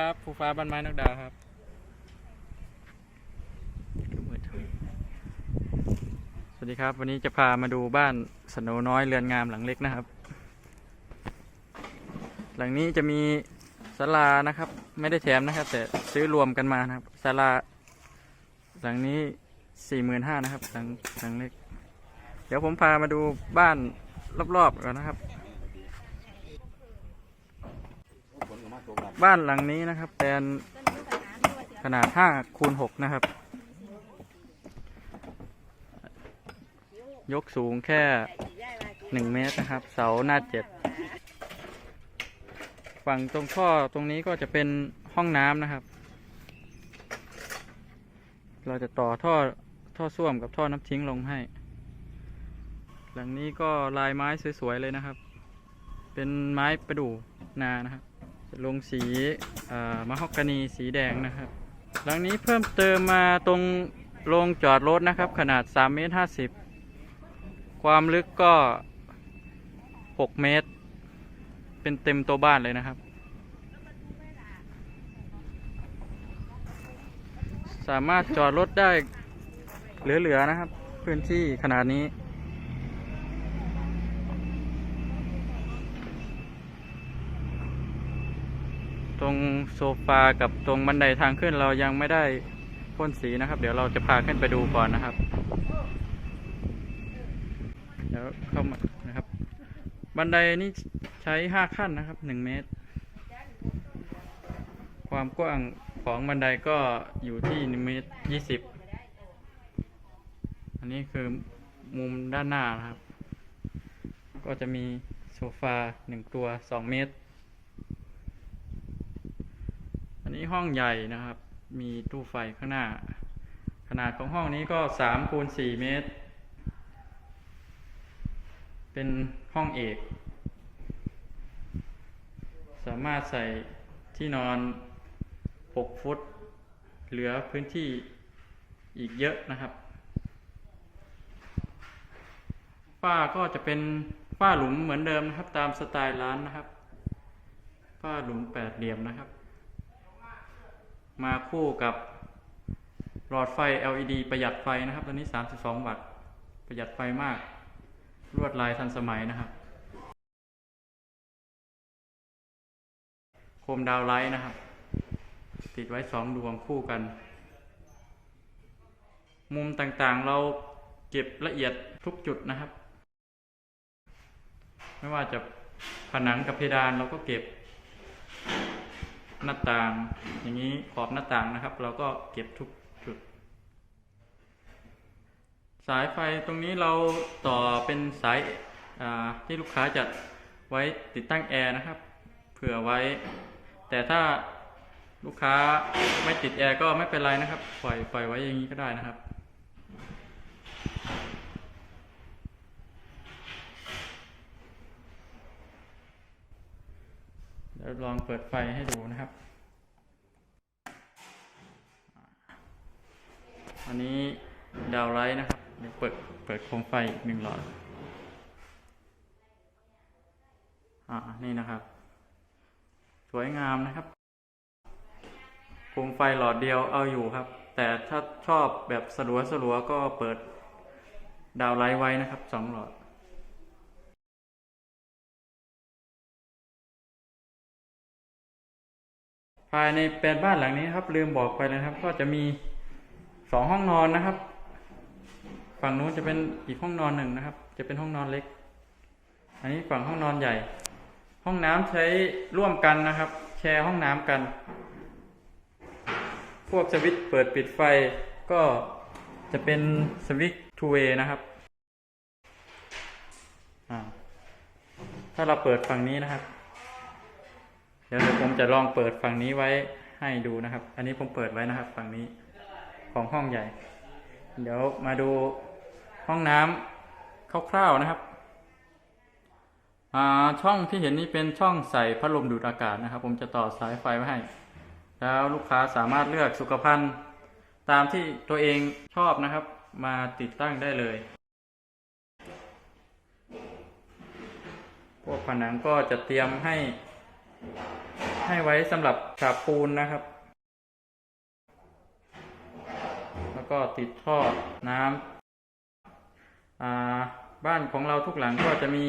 ครับภูฟ้าบ้านไม้นกดาวครับสวัสดีครับ วันนี้จะพามาดูบ้านสโนน้อยเรือนงามหลังเล็กนะครับ หลังนี้จะมีศาลานะครับ ไม่ได้แถมนะครับ แต่ซื้อรวมกันมานะครับศาลา หลังนี้สี่หมื่นห้านะครับ หลังหลังเล็ก เดี๋ยวผมพามาดูบ้านรอบๆก่อนนะครับ บ้านหลังนี้นะครับเป็นขนาด5คูณ6นะครับ ยกสูงแค่ 1 เมตรนะครับ เสาหน้าเจ็ดฝั่งตรงท่อตรงนี้ก็จะเป็นห้องน้ำนะครับ เราจะต่อท่อท่อส้วมกับท่อน้ำทิ้งลงให้ หลังนี้ก็ลายไม้สวยๆเลยนะครับ เป็นไม้ประดู่นานะครับ ลงสีมะฮอกกานีสีแดงนะครับ หลังนี้เพิ่มเติมมาตรงโรงจอดรถนะครับ ขนาด3เมตร50 ความลึกก็ 6 เมตร เป็นเต็มตัวบ้านเลยนะครับ สามารถจอดรถได้เหลือๆนะครับ พื้นที่ขนาดนี้ ตรงโซฟากับตรงบันไดทางขึ้นเรายังไม่ได้พ่นสีนะครับ เดี๋ยวเราจะพาขึ้นไปดูก่อนนะครับเดี๋ยวเข้ามานะครับ บันไดนี่ใช้ห้าขั้นนะครับหนึ่งเมตร ความกว้างของบันไดก็อยู่ที่หนึ่งเมตรยี่สิบอันนี้คือมุมด้านหน้านะครับ ก็จะมีโซฟาหนึ่งตัวสองเมตร อั นี้ห้องใหญ่นะครับ มีตู้ไฟข้างหน้า ขนาดของห้องนี้ก็สามคูณสี่เมตร เป็นห้องเอก สามารถใส่ที่นอนหกฟุต เหลือพื้นที่อีกเยอะนะครับฝ้าก็จะเป็นฝ้าหลุมเหมือนเดิมนะครับ ตามสไตล์ร้านนะครับฝ้าหลุมแปดเหลี่ยมนะครับ มาคู่กับหลอดไฟ LED ประหยัดไฟนะครับตัวนี้ 32 วัตต์ ประหยัดไฟมาก ลวดลายทันสมัยนะครับ โคมดาวไลท์นะครับ ติดไว้สองดวงคู่กัน มุมต่างๆเราเก็บละเอียดทุกจุดนะครับ ไม่ว่าจะผนังกับเพดานเราก็เก็บ หน้าต่าง อย่างนี้ขอบหน้าต่างนะครับ เราก็เก็บทุกจุด สายไฟตรงนี้เราต่อเป็นสายที่ลูกค้าจะไว้ติดตั้งแอร์นะครับ เผื่อไว้ แต่ถ้าลูกค้าไม่ติดแอร์ก็ไม่เป็นไรนะครับ ปล่อยปล่อยไว้อย่างนี้ก็ได้นะครับ เดี๋ยวลองเปิดไฟให้ดูนะครับอันนี้ดาวไลท์นะครับเดี๋ยวเปิดเปิดโคมไฟอีกหนึ่งหลอดอ่านี่นะครับ สวยงามนะครับโคมไฟหลอดเดียวเอาอยู่ครับ แต่ถ้าชอบแบบสลัวสลัวก็เปิดดาวไลท์ไว้นะครับสองหลอด ภายในแปลนบ้านหลังนี้ครับ ลืมบอกไปเลยนะครับ ก็จะมีสองห้องนอนนะครับ ฝั่งนู้นจะเป็นอีกห้องนอนหนึ่งนะครับ จะเป็นห้องนอนเล็ก อันนี้ฝั่งห้องนอนใหญ่ ห้องน้ำใช้ร่วมกันนะครับ แชร์ห้องน้ำกัน พวกสวิตช์เปิดปิดไฟก็จะเป็นสวิตช์ two way นะครับถ้าเราเปิดฝั่งนี้นะครับ เดี๋ยวผมจะลองเปิดฝั่งนี้ไว้ให้ดูนะครับ อันนี้ผมเปิดไว้นะครับ ฝั่งนี้ของห้องใหญ่ เดี๋ยวมาดูห้องน้ำคร่าวๆนะครับอ่าช่องที่เห็นนี้เป็นช่องใส่พัดลมดูดอากาศนะครับ ผมจะต่อสายไฟไว้ให้ แล้วลูกค้าสามารถเลือกสุขภัณฑ์ตามที่ตัวเองชอบนะครับ มาติดตั้งได้เลย พวกผนังก็จะเตรียมให้ ให้ไว้สำหรับฉาบปูนนะครับ แล้วก็ติดท่อน้ำบ้านของเราทุกหลังก็จะมี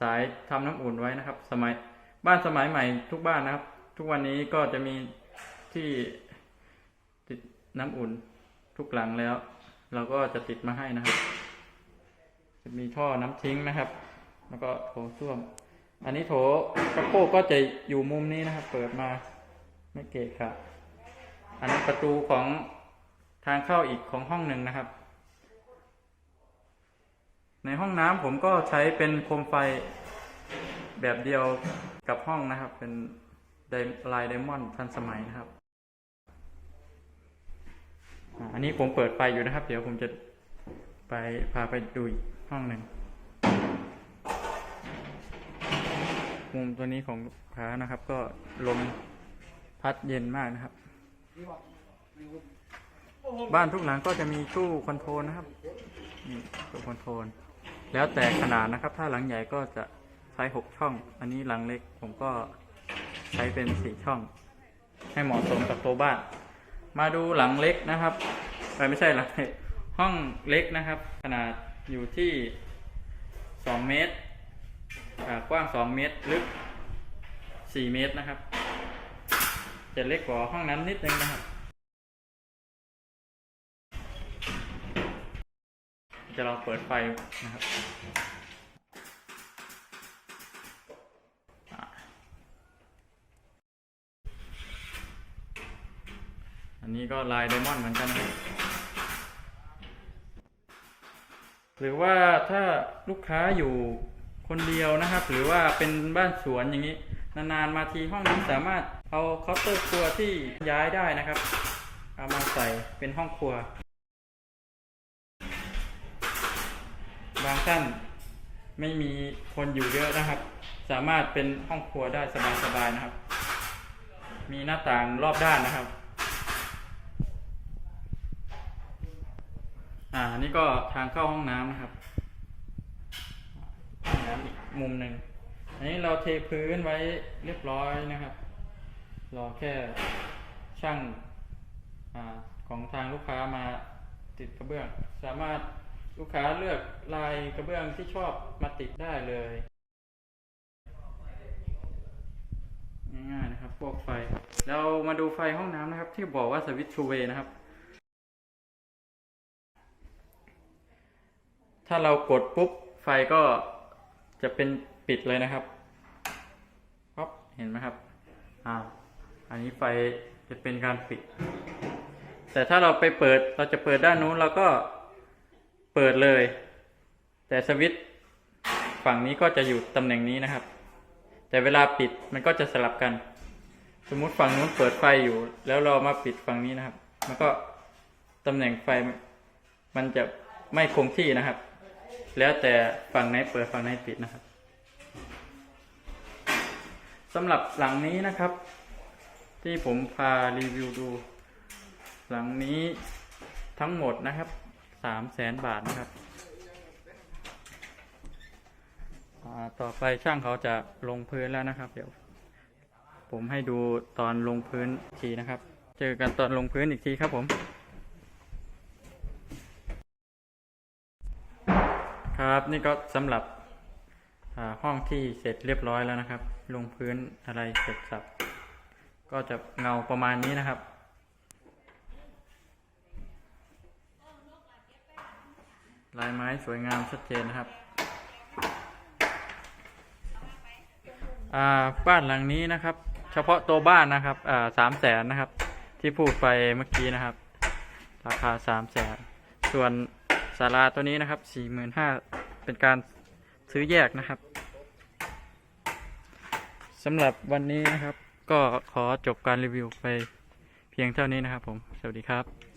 สายทำน้ำอุ่นไว้นะครับ สมัยบ้านสมัยใหม่ทุกบ้านนะครับ ทุกวันนี้ก็จะมีที่ติดน้ำอุ่นทุกหลังแล้ว เราก็จะติดมาให้นะครับ จะมีท่อน้ำทิ้งนะครับ แล้วก็โถส้วม อันนี้โถกระโปงก็จะอยู่มุมนี้นะครับ เปิดมาไม่เกะค่ะอันนี้ประตูของทางเข้าอีกของห้องหนึ่งนะครับ ในห้องน้ำผมก็ใช้เป็นโคมไฟแบบเดียวกับห้องนะครับ เป็นลายไดมอนด์ทันสมัยนะครับ อันนี้ผมเปิดไฟอยู่นะครับ เดี๋ยวผมจะไปพาไปดูอีกห้องหนึ่ง มุมตัวนี้ของลูกค้านะครับ ก็ลมพัดเย็นมากนะครับ บ้านทุกหลังก็จะมีตู้คอนโทรลนะครับนี่ตู้คอนโทรลแล้วแต่ขนาดนะครับ ถ้าหลังใหญ่ก็จะใช้หกช่อง อันนี้หลังเล็กผมก็ใช้เป็นสี่ช่อง ให้เหมาะสมกับตัวบ้าน มาดูหลังเล็กนะครับไม่ใช่หลังเล็กห้องเล็กนะครับ ขนาดอยู่ที่สองเมตร กว้าง 2 เมตร ลึก 4 เมตรนะครับ จะเล็กกว่าห้องน้ำนิดนึงนะครับ จะลองเปิดไฟนะครับอันนี้ก็ลายไดมอนด์เหมือนกันนะหรือว่าถ้าลูกค้าอยู่ คนเดียวนะครับ หรือว่าเป็นบ้านสวนอย่างนี้ นานๆมาทีห้องนี้สามารถเอาเคาน์เตอร์ครัวที่ย้ายได้นะครับ เอามาใส่เป็นห้องครัว บางท่านไม่มีคนอยู่เยอะนะครับ สามารถเป็นห้องครัวได้สบายๆนะครับ มีหน้าต่างรอบด้านนะครับอ่านี่ก็ทางเข้าห้องน้ำนะครับ น้ำอีกมุมหนึ่งอันนี้เราเทพื้นไว้เรียบร้อยนะครับ รอแค่ช่างอาของทางลูกค้ามาติดกระเบื้อง สามารถลูกค้าเลือกลายกระเบื้องที่ชอบมาติดได้เลยง่ายๆนะครับ พวกไฟ เรามาดูไฟห้องน้ำนะครับ ที่บอกว่าสวิตช์ทูเวย์นะครับ ถ้าเรากดปุ๊บไฟก็ จะเป็นปิดเลยนะครับป๊อปเห็นไหมครับอ่าอันนี้ไฟจะเป็นการปิด แต่ถ้าเราไปเปิดเราจะเปิดด้านนู้นเราก็เปิดเลย แต่สวิตช์ฝั่งนี้ก็จะอยู่ตำแหน่งนี้นะครับ แต่เวลาปิดมันก็จะสลับกัน สมมุติฝั่งนู้นเปิดไฟอยู่ แล้วเรามาปิดฝั่งนี้นะครับ มันก็ตำแหน่งไฟมันจะไม่คงที่นะครับ แล้วแต่ฝั่งไหนเปิดฝั่งไหนปิดนะครับสำหรับหลังนี้นะครับ ที่ผมพารีวิวดู หลังนี้ทั้งหมดนะครับสามแสนบาทนะครับต่อไปช่างเขาจะลงพื้นแล้วนะครับ เดี๋ยว ผมให้ดูตอนลงพื้นทีนะครับ เจอกันตอนลงพื้นอีกทีครับผม ครับ นี่ก็สำหรับห้องที่เสร็จเรียบร้อยแล้วนะครับ ลงพื้นอะไรเสร็จสับ ก็จะเงาประมาณนี้นะครับ ลายไม้สวยงามชัดเจนนะครับบ้านหลังนี้นะครับ เฉพาะตัวบ้านนะครับสามแสนนะครับ ที่พูดไปเมื่อกี้นะครับ ราคาสามแสนส่วน ศาลาตัวนี้นะครับสี่หมื่นห้าเป็นการซื้อแยกนะครับสำหรับวันนี้นะครับ ก็ขอจบการรีวิวไปเพียงเท่านี้นะครับผม สวัสดีครับ